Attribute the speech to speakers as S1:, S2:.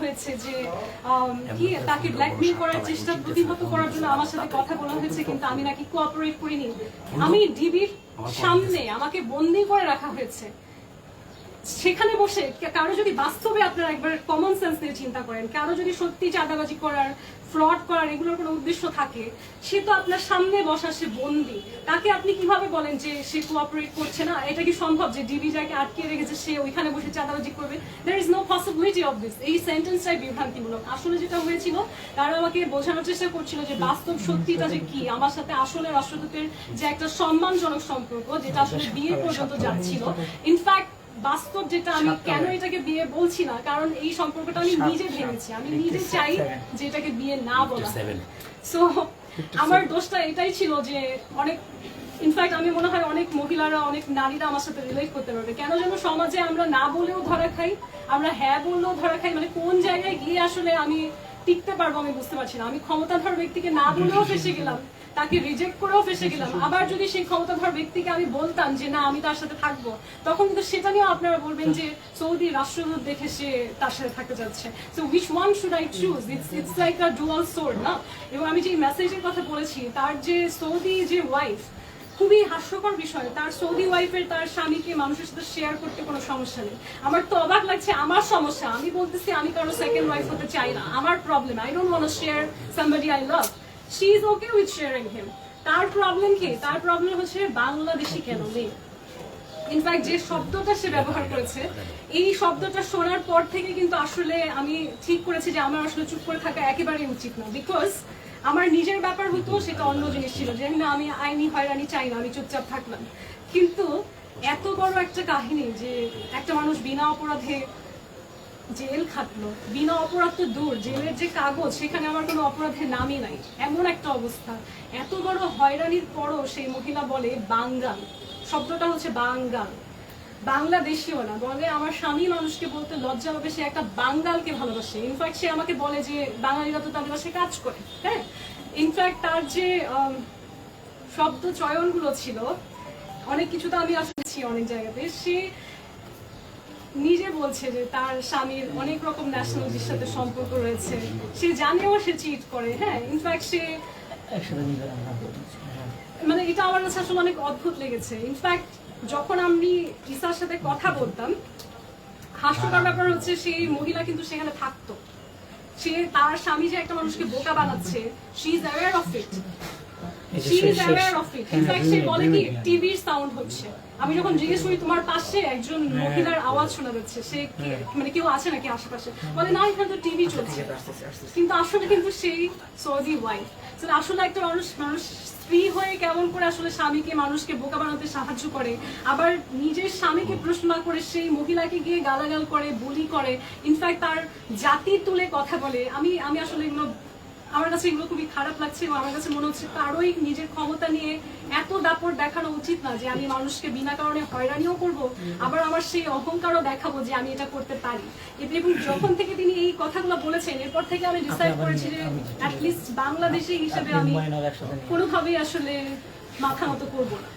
S1: হয়েছে যে কি তাকে ব্ল্যাকমেল করার চেষ্টা প্রতিহত করার জন্য আমার সাথে কথা বলা হয়েছে, কিন্তু আমি নাকি কোঅপারেট করিনি। আমি ডিবির সামনে আমাকে বন্দি করে রাখা হয়েছে। সেখানে বসে কারও যদি বাস্তবে আপনারা একবার কমন সেন্স দিয়ে চিন্তা করেন, কারও যদি সত্যি চাঁদাবাজি করার ফ্রড করার এগুলোর কোনো উদ্দেশ্য থাকে, সে তো আপনার সামনে বসা সে বন্দি। তাকে আপনি কীভাবে বলেন যে সে কোঅপারেট করছে না? এটা কি সম্ভব যে ডিবি যাকে আটকে রেখেছে, সে ওইখানে বসে চাঁদাবাজি করবে? There is no possibility of this এই সেন্টেন্সটাই বিভ্রান্তিমূলক। আসলে যেটা হয়েছিল, তারা আমাকে বোঝানোর চেষ্টা করছিল যে বাস্তব সত্যিটা যে কি, আমার সাথে আসলে রাষ্ট্রদূতের যে একটা সম্মানজনক সম্পর্ক, যেটা আসলে বিয়ে পর্যন্ত যাচ্ছিল। ইনফ্যাক্ট বাস্তব যেটা আমি কেন এটাকে বিয়ে বলছি না কারণ এই সম্পর্কটা আমি নিজে ভেঙেছি আমি নিজে চাই যে এটাকে বিয়ে না বলা। সো আমার দোষটা এটাই ছিল যে অনেক ইনফ্যাক্ট আমি মনে হয় অনেক মহিলারা অনেক নারীরা আমার সাথে রিলেট করতে পারবে। কেন যেন সমাজে আমরা না বলেও ধরা খাই আমরা হ্যাঁ বললেও ধরা খাই মানে কোন জায়গায় গিয়ে আসলে আমি টিকতে পারব আমি বুঝতে পারছি না। আমি ক্ষমতাধর ব্যক্তিকে না বলেও ফেসে গেলাম। তাকে রিজেক্ট করেও ফেসে গেলাম। আবার যদি সেই ক্ষমতাধর ব্যক্তিকে আমি বলতাম যে না আমি তার সাথে থাকব তখন কিন্তু সেটা নিয়েও আপনারা বলবেন যে সৌদি রাষ্ট্রদূত দেখে সে তার সাথে থাকতে যাচ্ছে। So which one should I choose it's it's like a dual sword না? এবং আমি যে মেসেজের কথা বলেছি তার যে সৌদি যে ওয়াইফ খুবই হাস্যকর বিষয়। তার সৌদি ওয়াইফের তার স্বামীকে মানুষের সাথে শেয়ার করতে কোনো সমস্যা নেই। আমার তো অবাক লাগছে আমার সমস্যা। আমি বলতেছি আমি কারও সেকেন্ড ওয়াইফ হতে চাই না। আমার problem I don't want share somebody I love she is okay with sharing him তার প্রবলেম কি? তার প্রবলেম হচ্ছে বাংলাদেশি কেন? মেয়ে ইনফ্যাক্ট যে শব্দটা সে ব্যবহার করেছে, এই শব্দটা শোনার পর থেকে কিন্তু আসলে আমি ঠিক করেছি যে আমার আসলে চুপ করে থাকা একেবারেই উচিত না। বিকজ আমার নিজের ব্যাপার হতো, সেটা অন্য জিনিস ছিল। যে না, আমি আইনি হয়রানি চাই না, আমি চুপচাপ থাকলাম। কিন্তু এত বড় একটা কাহিনী যে একটা মানুষ বিনা অপরাধে জেল খাটলো, বিনা অপরাধ তো দূর, জেলের যে কাগজ, সেখানে আমার কোনো অপরাধের নামই নাই। এমন একটা অবস্থা। এত বড় হয়রানির পরও সেই মহিলা বলে বাঙ্গাল। শব্দটা হচ্ছে বাঙ্গাল। বাংলাদেশিও না, বলে আমার স্বামী মানুষকে বলতে লজ্জা হবে, সে একটা বাঙ্গালকে ভালোবাসে। ইনফ্যাক্ট সে আমাকে বলে যে, বাঙালিরা তো তাদের বাসায় কাজ করে। হ্যাঁ? ইনফ্যাক্ট তার যে শব্দ চয়নগুলো ছিল, অনেক কিছু তো আমি আসলেছি অনেক জায়গাতে, সে নিজে বলছে যে তার স্বামীর অনেক রকম ন্যাশনালিটির সাথে সম্পর্ক রয়েছে। সে জানেও সে চিট করে হ্যাঁ? ইনফ্যাক্ট সে
S2: হ্যাঁ।
S1: মানে এটা আমার কাছে আসলে অনেক অদ্ভুত লেগেছে। ইনফ্যাক্ট যখন আমি ইসার সাথে কথা বলতাম হাস্যকর ব্যাপার হচ্ছে সেই মহিলা কিন্তু সেখানে থাকতো। সে তার স্বামী যে একটা মানুষকে বোকা বানাচ্ছে she is aware of it
S2: হ্যাঁ,
S1: টিভির সাউন্ড হচ্ছে। আমি যখন জিজ্ঞেস করি তোমার পাশে একজন মহিলার আওয়াজ শোনা যাচ্ছে সে কে- মানে কেউ আছে নাকি আশেপাশে? বলে না এখানে তো টিভি চলছে।
S2: হ্যাঁ। আসতেছে, আসতেছে।
S1: কিন্তু আসলে কিন্তু সেই সৌদি ওয়াইফ আসলে একটা মানুষ মানুষ স্ত্রী হয়ে কেমন করে আসলে স্বামীকে মানুষকে বোকা বানাতে সাহায্য করে আবার নিজের স্বামীকে প্রশ্ন না করে সেই মহিলাকে গিয়ে গালাগাল করে বুলি করে। ইনফ্যাক্ট তার জাতি তুলে কথা বলে। আমি আমি আসলে এগুলো আমার কাছে এগুলো খুবই খারাপ লাগছে এবং আমার কাছে মনে হচ্ছে কারোই নিজের ক্ষমতা নিয়ে এত দাপট দেখানো উচিত না যে আমি মানুষকে বিনা কারণে হয়রানিও করব আবার আমার সেই অহংকারও দেখাবো যে আমি এটা করতে পারি। এবং যখন থেকে তিনি এই কথাগুলো বলেছেন এরপর থেকে আমি ডিসাইড করেছি যে অ্যাটলিস্ট বাংলাদেশি হিসেবে আমি কোনোভাবেই আসলে মাথা মতো করব না।